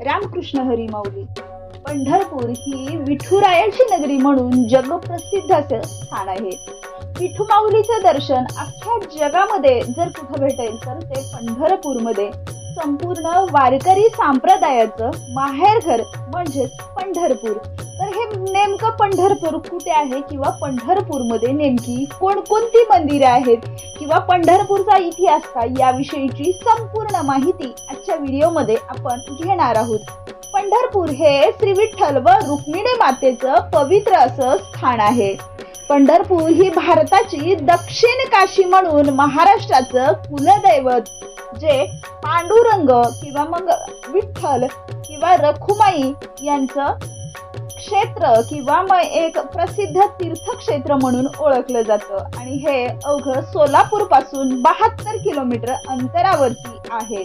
रामकृष्ण हरी माऊली. पंढरपूर ही विठुरायाची नगरी म्हणून जगप्रसिद्ध असं स्थान आहे. विठू माऊलीचं दर्शन अख्ख्या जगामध्ये जर कुठं भेटेल तर ते पंढरपूरमध्ये. संपूर्ण वारकरी संप्रदायाचं माहेरघर म्हणजेच पंढरपूर. तर हे नेमकं पंढरपूर कुठे आहे किंवा पंढरपूरमध्ये नेमकी कोणकोणती मंदिरे आहेत? किंवा पंढरपूरचा इतिहास काय याविषयीची संपूर्ण माहिती आजच्या व्हिडिओमध्ये आपण घेणार आहोत. पंढरपूर हे श्री विठ्ठल व रुक्मिणी मातेचं पवित्र असं स्थान आहे. पंढरपूर ही भारताची दक्षिण काशी म्हणून महाराष्ट्राचं कुलदैवत जे पांडुरंग किंवा मग विठ्ठल किंवा रखुमाई यांचं क्षेत्र किंवा मग एक प्रसिद्ध तीर्थक्षेत्र म्हणून ओळखलं जातं. आणि हे अवघ सोलापूरपासून बहात्तर किलोमीटर अंतरावरती आहे.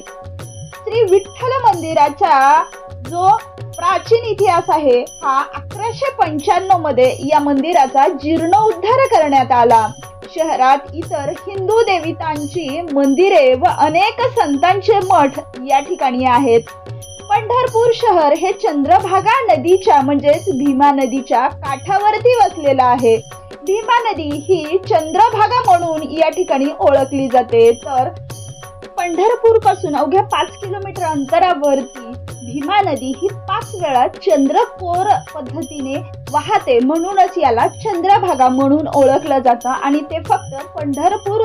श्री विठ्ठल मंदिराचा जो प्राचीन इतिहास आहे हा अकराशे पंच्याण्णवमध्ये या मंदिराचा जीर्णोद्धार करण्यात आला. शहरात इतर हिंदू देवतांची मंदिरे व अनेक संतांचे मठ या ठिकाणी आहेत. पंढरपूर शहर हे चंद्रभागा नदीच्या म्हणजेच भीमा नदीच्या काठावरती वसलेलं आहे. भीमा नदी ही चंद्रभागा म्हणून या ठिकाणी ओळखली जाते. तर पंढरपूरपासून अवघ्या पाच किलोमीटर अंतरावरती भीमा नदी ही पाच वेळा चंद्रकोर पद्धतीने वाहते. म्हणूनच याला चंद्रभागा म्हणून ओळखलं जातं. आणि ते फक्त पंढरपूर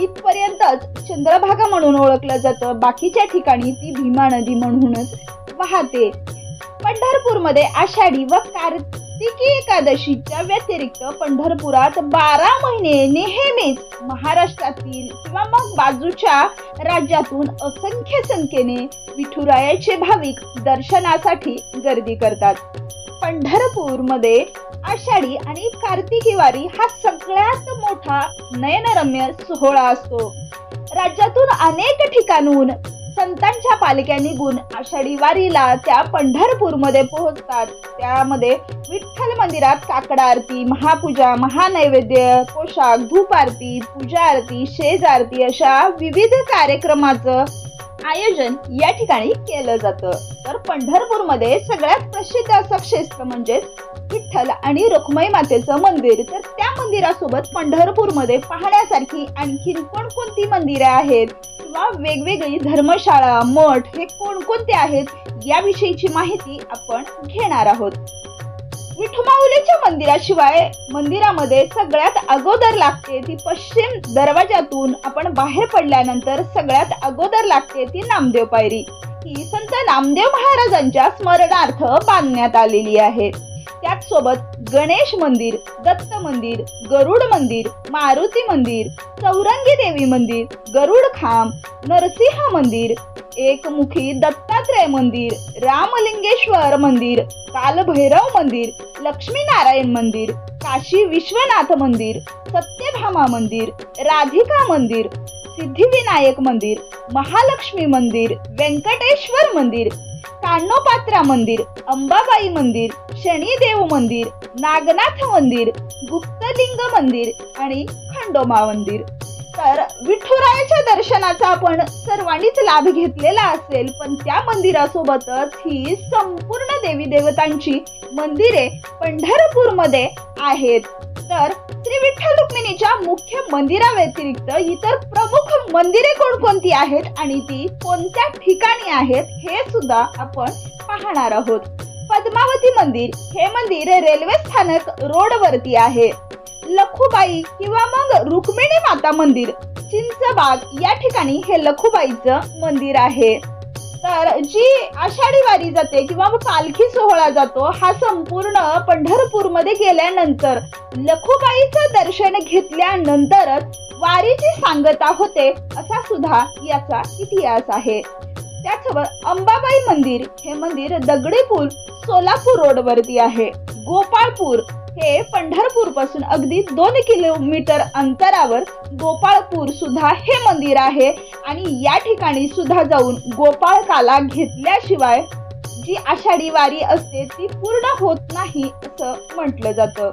इथपर्यंतच चंद्रभागा म्हणून ओळखलं जातं. बाकीच्या ठिकाणी ती भीमा नदी म्हणूनच वाहते. पंढरपूरमध्ये आषाढी व कार्तिकी एकादशीच्या व्यतिरिक्त पंढरपुरात बारा महिने नेहमीच महाराष्ट्रातील किंवा मग बाजूच्या राज्यातून असंख्य संख्येने विठुरायाचे भाविक दर्शनासाठी गर्दी करतात. पंढरपूरमध्ये आषाढी आणि कार्तिकी वारी हा सगळ्यात मोठा नयनरम्य सोहळा असतो. राज्यातून अनेक ठिकाणून संतांच्या पालख्या निघून आषाढी वारीला त्या पंढरपूरमध्ये पोहोचतात. त्यामध्ये विठ्ठल मंदिरात काकडा आरती महापूजा महानैवेद्य पोशाख धूप आरती पूजा आरती शेज आरती अशा विविध कार्यक्रमाचं आयोजन या ठिकाणी केलं जातं. तर पंढरपूरमध्ये सगळ्यात प्रसिद्ध असं क्षेत्र म्हणजेच विठ्ठल आणि रुक्मई मातेचं मंदिर. तर त्या मंदिरासोबत पंढरपूरमध्ये पाहण्यासारखी आणखीन कोणकोणती मंदिरे आहेत? किंवा वेगवेगळी धर्मशाळा मठ हे कोणकोणते आहेत याविषयीची माहिती आपण घेणार आहोत. विठुमाऊलीच्या मंदिराशिवाय मंदिरामध्ये सगळ्यात अगोदर लागते ती पश्चिम दरवाजातून आपण बाहेर पडल्यानंतर सगळ्यात अगोदर लागते ती नामदेव पायरी. ही संत नामदेव महाराजांच्या स्मरणार्थ बांधण्यात आलेली आहे. त्याचसोबत गणेश मंदिर दत्त मंदिर गरुड मंदिर मारुती मंदिर चौरंगी देवी मंदिर गरुड खांब नरसिंह मंदिर एकमुखी दत्तात्रय मंदिर रामलिंगेश्वर मंदिर कालभैरव मंदिर लक्ष्मीनारायण मंदिर काशी विश्वनाथ मंदिर सत्यभामा मंदिर राधिका मंदिर सिद्धिविनायक मंदिर महालक्ष्मी मंदिर व्यंकटेश्वर मंदिर कान्नोपात्रा मंदिर अंबाबाई मंदिर शनिदेव मंदिर नागनाथ मंदिर गुप्तलिंग मंदिर आणि खंडोबा मंदिर. तर विठुरायाच्या दर्शनाचा आपण सर्वांनीच लाभ घेतलेला असेल पण त्या मंदिरासोबतच ही संपूर्ण देवी देवतांची मंदिरे पंढरपूरमध्ये आहेत. तर श्री विठ्ठल रुक्मिणीच्या मुख्य मंदिराव्यतिरिक्त इतर प्रमुख मंदिरे कोणकोणती आहेत आणि ती कोणत्या ठिकाणी आहेत हे सुद्धा आपण पाहणार आहोत. पद्मावती मंदिर हे मंदिर रेल्वे स्थानक रोडवरती आहे. लखुबाई किंवा मग रुक्मिणी माता मंदिर चिंचबाग या ठिकाणी हे लखुबाईचं मंदिर आहे. तर जी आषाढी वारी जाते किंवा पालखी सोहळा जातो हा संपूर्ण पंढरपूरमध्ये गेल्यानंतर लखुबाईचं दर्शन घेतल्यानंतरच वारीची सांगता होते असा सुद्धा याचा इतिहास आहे. त्याचबरोबर अंबाबाई मंदिर हे मंदिर दगडीपूर सोलापूर रोडवरती आहे. गोपाळपूर हे पंढरपूरपासून अगदी दोन किलोमीटर अंतरावर गोपाळपूर सुद्धा हे मंदिर आहे. आणि या ठिकाणी सुद्धा जाऊन गोपाळकाला घेतल्याशिवाय जी आषाढी वारी असते ती पूर्ण होत नाही असं म्हटलं जातं.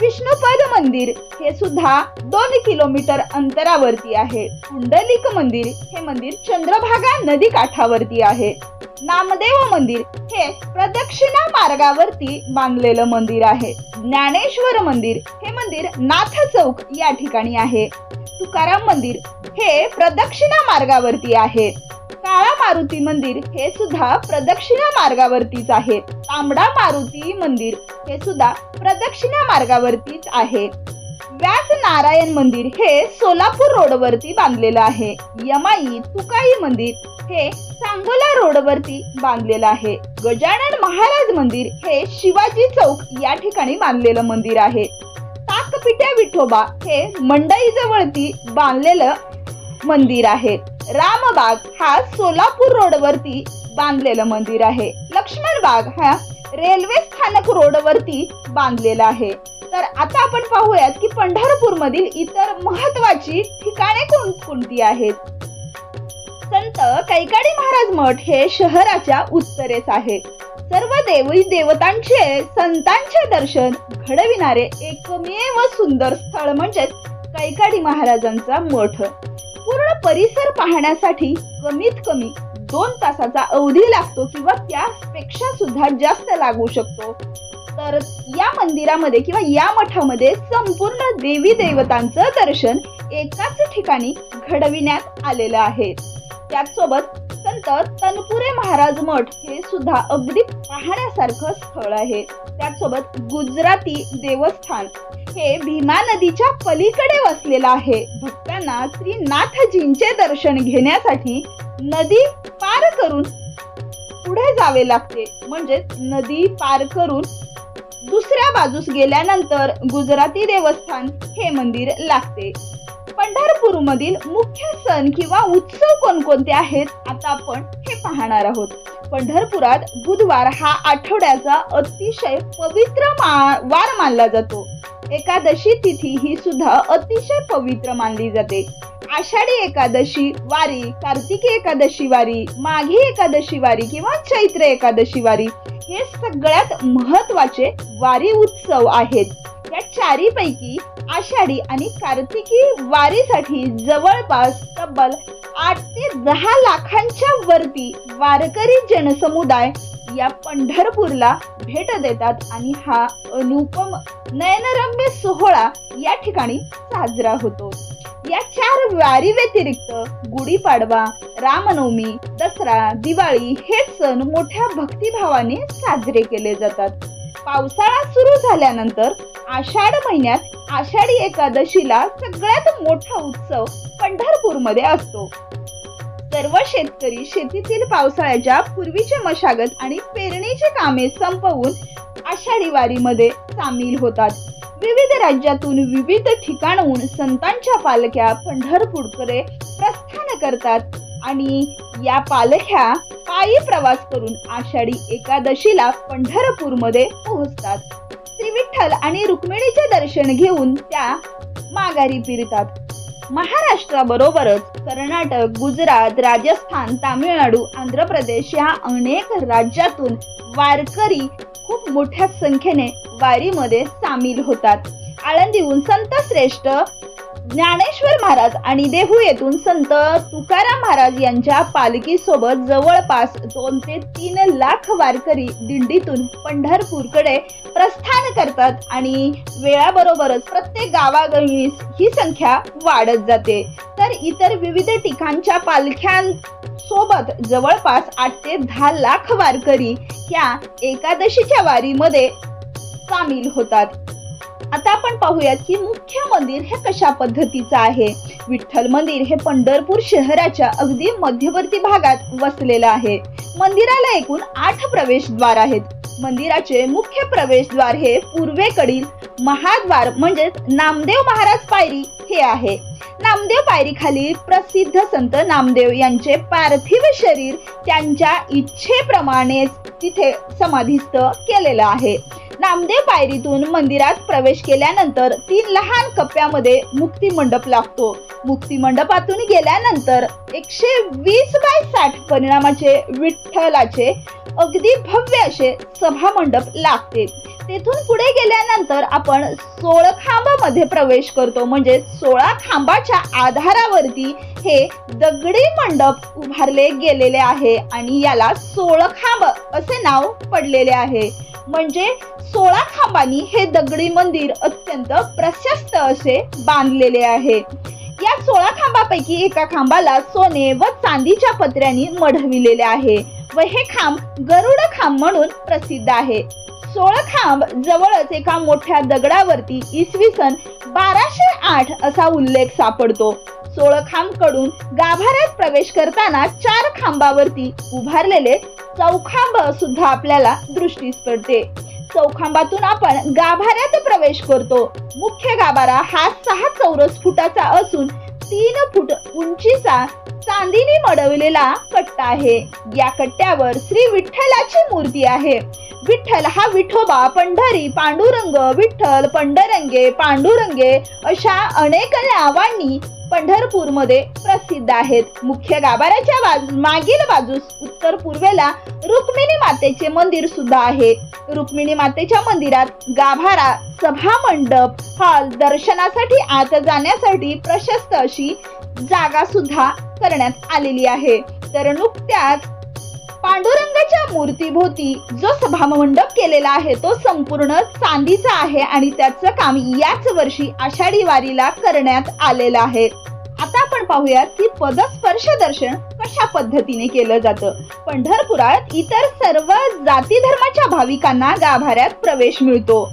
विष्णुपद मंदिर हे सुद्धा दोन किलोमीटर अंतरावरती आहे. पुंडलिक मंदिर हे मंदिर चंद्रभागा नदी काठावरती आहे. नामदेव मंदिर हे प्रदक्षिणा मार्गावरती बांधलेलं मंदिर आहे. ज्ञानेश्वर मंदिर हे मंदिर नाथ चौक या ठिकाणी आहे. तुकाराम मंदिर हे प्रदक्षिणा मार्गावरती आहे. काळा मारुती मंदिर हे सुद्धा प्रदक्षिणा मार्गावरतीच आहे. तांबडा मारुती मंदिर हे सुद्धा प्रदक्षिणा मार्गावरतीच आहे. व्यास नारायण मंदिर हे सोलापूर रोडवरती बांधलेलं आहे. यमाई तुकाई मंदिर हे सांगोला रोडवरती बांधलेलं आहे. गजानन महाराज मंदिर हे शिवाजी चौक या ठिकाणी बांधलेलं मंदिर आहे. ताकपिट्या विठोबा हे मंडई जवळती बांधलेलं मंदिर आहे. रामबाग हा सोलापूर रोडवरती बांधलेलं मंदिर आहे. लक्ष्मण बाग हा रेल्वे स्थानक रोडवरती बांधलेला आहे. तर आता आपण पाहूयात की पंढरपूर मधील इतर महत्वाची ठिकाणे कोणकोणती आहेत? संत कैकाडी महाराज मठ हे शहराच्या उत्तरेस आहे. सर्व देवी देवतांचे संतांचे दर्शन घडविणारे एकमेव सुंदर स्थळ म्हणजेच कैकाडी महाराजांचा मठ. पूर्ण परिसर पाहण्यासाठी कमीत कमी दोन तासाचा अवधी लागतो किंवा त्यापेक्षा सुद्धा जास्त लागू शकतो. तर या मंदिरामध्ये किंवा या मठामध्ये संपूर्ण देवी देवतांचं दर्शन एकाच ठिकाणी घडविण्यात आलेलं आहे. त्याचसोबत संत तनपुरे महाराज मठ हे सुद्धा अगदी पाहण्यासारखं स्थळ आहे. त्याचसोबत गुजराती देवस्थान हे भीमा नदीच्या पलीकडे वसलेलं आहे. भक्तांना श्री नाथजींचे दर्शन घेण्यासाठी नदी पार करून पुढे जावे लागते. म्हणजे नदी पार करून दुसऱ्या बाजूस गेल्यानंतर गुजराती देवस्थान हे मंदिर लागते. पंढरपूर मधील मुख्य सण किंवा उत्सव कोणकोणते आहेत आता आपण हे पाहणार आहोत. पंढरपुरात बुधवार हा आठवड्याचा अतिशय पवित्र मा- वार मानला जातो. एकादशी तिथी ही सुद्धा अतिशय पवित्र मानली जाते. आषाढी एकादशी वारी कार्तिकी एकादशी वारी माघी एकादशी वारी किंवा चैत्र एकादशी वारी हे सगळ्यात महत्त्वाचे वारी उत्सव आहेत. या चारीपैकी आषाढी आणि कार्तिकी वारीसाठी जवळपास तब्बल आठ ते दहा लाखांच्या वरती वारकरी जनसमुदाय या पंढरपूरला भेट देतात आणि हा अनुपम नयनरम्य सोहळा या ठिकाणी साजरा होतो. या चार वारी व्यतिरिक्त गुढीपाडवा रामनवमी दसरा दिवाळी हे सण मोठ्या भक्तिभावाने साजरे केले जातात. पावसाळा सुरू झाल्यानंतर आषाढ महिन्यात आषाढी एकादशीला सगळ्यात मोठा उत्सव पंढरपूरमध्ये असतो. सर्व शेतकरी शेतीतील पावसाळ्याच्या पूर्वीचे मशागत आणि पेरणीची कामे संपवून आषाढी वारीमध्ये सामील होतात. विविध राज्यातून विविध ठिकाणहून संतांच्या पालख्या पंढरपूरकडे प्रस्थान करतात. आणि या पालख्या पायी प्रवास करून आषाढी एकादशीला पंढरपूरमध्ये पोहोचतात. श्री विठ्ठल आणि रुक्मिणीचे दर्शन घेऊन त्या माघारी फिरतात. महाराष्ट्राबरोबरच कर्नाटक गुजरात राजस्थान तामिळनाडू आंध्र प्रदेश या अनेक राज्यातून वारकरी खूप मोठ्या संख्येने वारीमध्ये सामील होतात. आळंदीहून संत श्रेष्ठ ज्ञानेश्वर महाराज आणि देहू येथून संत तुकाराम महाराज यांच्या पालखी सोबत जवळपास दोन ते तीन लाख वारकरी दिंडीतून पंढरपूरकडे प्रस्थान करतात आणि वेळाबरोबरच प्रत्येक गावागणीस ही संख्या वाढत जाते. तर इतर विविध ठिकाणच्या पालख्यांसोबत जवळपास आठ ते दहा लाख वारकरी ह्या एकादशीच्या वारीमध्ये सामील होतात. आता आपण पाहूयात की मुख्य मंदिर हे कशा पद्धतीचं आहे? विठ्ठल मंदिर हे पंढरपूर शहराच्या अगदी मध्यवर्ती भागात वसलेलं आहे. मंदिराला एकूण आठ प्रवेशद्वार आहेत. मंदिराचे मुख्य प्रवेशद्वार हे पूर्वेकडील महाद्वार म्हणजेच नामदेव महाराज पायरी हे आहे. नामदेव पायरी खाली प्रसिद्ध संत नामदेव यांचे पार्थिव शरीर त्यांच्या इच्छेप्रमाणेच तिथे समाधिस्थ केलेलं आहे. नामदेव पायरीतून मंदिरात प्रवेश केल्यानंतर तीन लहान कप्प्यामध्ये मुक्ती मंडप लागतो. मुक्ती मंडपातून गेल्यानंतर एकशे वीस बाय साठ परिणामाचे विठ्ठलाचे अगदी भव्य असे सभा मंडप लागते. तेथून पुढे गेल्यानंतर आपण सोळखांबामध्ये प्रवेश करतो. म्हणजे सोळा खांबाच्या आधारावरती हे दगडी मंडप उभारले गेलेले आहे आणि याला सोळखांब असे नाव पडलेले आहे. म्हणजे सोळा खांबांनी हे दगडी मंदिर अत्यंत प्रशस्त असे बांधलेले आहे. या सोळा खांबापैकी एका खांबाला सोने व चांदीच्या पत्र्यांनी मढविलेले आहे व हे खांब गरुड खांब म्हणून प्रसिद्ध आहे. सोळ खांब जवळच एका मोठ्या दगडावरती इसवी सन बाराशे आठ असा उल्लेख सापडतो. सोळखांबकडून गाभाऱ्यात प्रवेश करताना चार खांबावरती उभारलेले चौखांब सुद्धा आपल्याला दृष्टीस पडते चौखांबातून आपण गाभाऱ्यात प्रवेश करतो. मुख्य गाभारा हा सहा चौरस फुटाचा असून तीन फूट उंचीचा चांदीने मडवलेला कट्टा आहे. या कट्ट्यावर श्री विठ्ठलाची मूर्ती आहे. विठ्ठल हा विठोबा पंढरी पांडुरंग विठ्ठल पंडरंगे पांडुरंगे अशा अनेक नावांनी पंढरपूरमध्ये प्रसिद्ध आहेत. मुख्य गाभाऱ्याच्या बाजू मागील बाजूस उत्तर पूर्वेला रुक्मिणी मातेचे मंदिर सुद्धा आहे. रुक्मिणी मातेच्या मंदिरात गाभारा सभा मंडप हॉल दर्शनासाठी आत जाण्यासाठी प्रशस्त अशी जागा सुद्धा करण्यात आलेली आहे. तर नुकत्याच पांडुरंगाच्या मूर्तीभोवती जो सभामंडप केलेला आहे तो संपूर्ण चांदीचा आहे आणि त्याचं काम याच वर्षी आषाढी वारीला करण्यात आलेलं आहे. आता आपण पाहूयात की पदस्पर्श दर्शन कशा पद्धतीने केलं जातं. पंढरपुरात इतर सर्व जाती धर्माच्या भाविकांना गाभाऱ्यात प्रवेश मिळतो.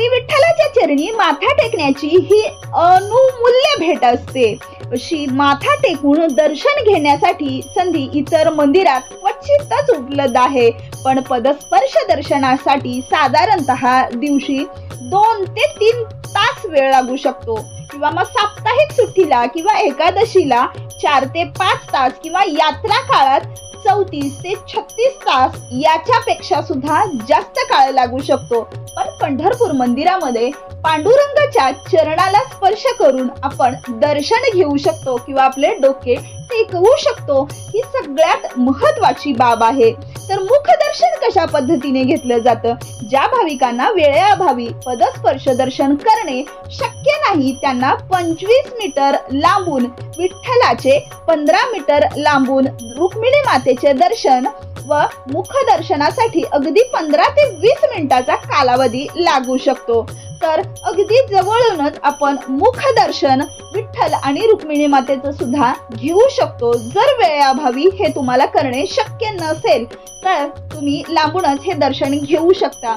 श्री विठ्ठलाच्या चरणी माथा टेकण्याची ही अनुमूल्य भेट असते. अशी माथा टेकून दर्शन घेण्यासाठी संधी इतर मंदिरात क्वचितच उपलब्ध आहे. पण पदस्पर्श दर्शनासाठी साधारणतः दिवशी दोन ते तीन तास वेळ लागू शकतो. किंवा मग साप्ताहिक सुट्टीला किंवा एकादशीला चार ते पाच तास किंवा यात्रा काळात चौतीस ते छत्तीस तास याच्यापेक्षा सुद्धा जास्त काळ लागू शकतो. पण पंढरपूर मंदिरामध्ये पांडुरंगाच्या चरणाला स्पर्श करून आपण दर्शन घेऊ शकतो किंवा आपले डोके टेकवू शकतो ही सगळ्यात महत्वाची बाब आहे. तर मुखदर्शन कशा पद्धतीने घेतलं जातं? ज्या भाविकांना वेळेअभावी पदस्पर्श दर्शन करणे शक्य नाही त्यांना पंचवीस मीटर लांबून विठ्ठलाचे पंधरा मीटर लांबून रुक्मिणी मातेचे दर्शन व मुखदर्शनासाठी अगदी पंधरा ते वीस मिनिटाचा कालावधी लागू शकतो. तर अगदी जवळूनच आपण मुखदर्शन विठ्ठल आणि रुक्मिणी मातेचं सुद्धा घेऊ शकतो. जर वेळेअभावी हे तुम्हाला करणे शक्य नसेल तर तुम्ही लांबूनच हे दर्शन घेऊ शकता.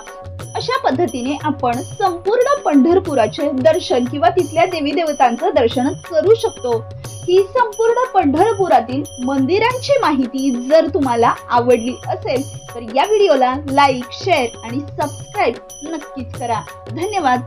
अशा पद्धतीने आपण संपूर्ण पंढरपुराचे दर्शन किंवा तिथल्या देवी देवतांचं दर्शन करू शकतो ही संपूर्ण पंढरपुरातील मंदिरांची माहिती जर तुम्हाला आवडली असेल तर या व्हिडिओला लाईक शेअर आणि सबस्क्राईब नक्कीच करा धन्यवाद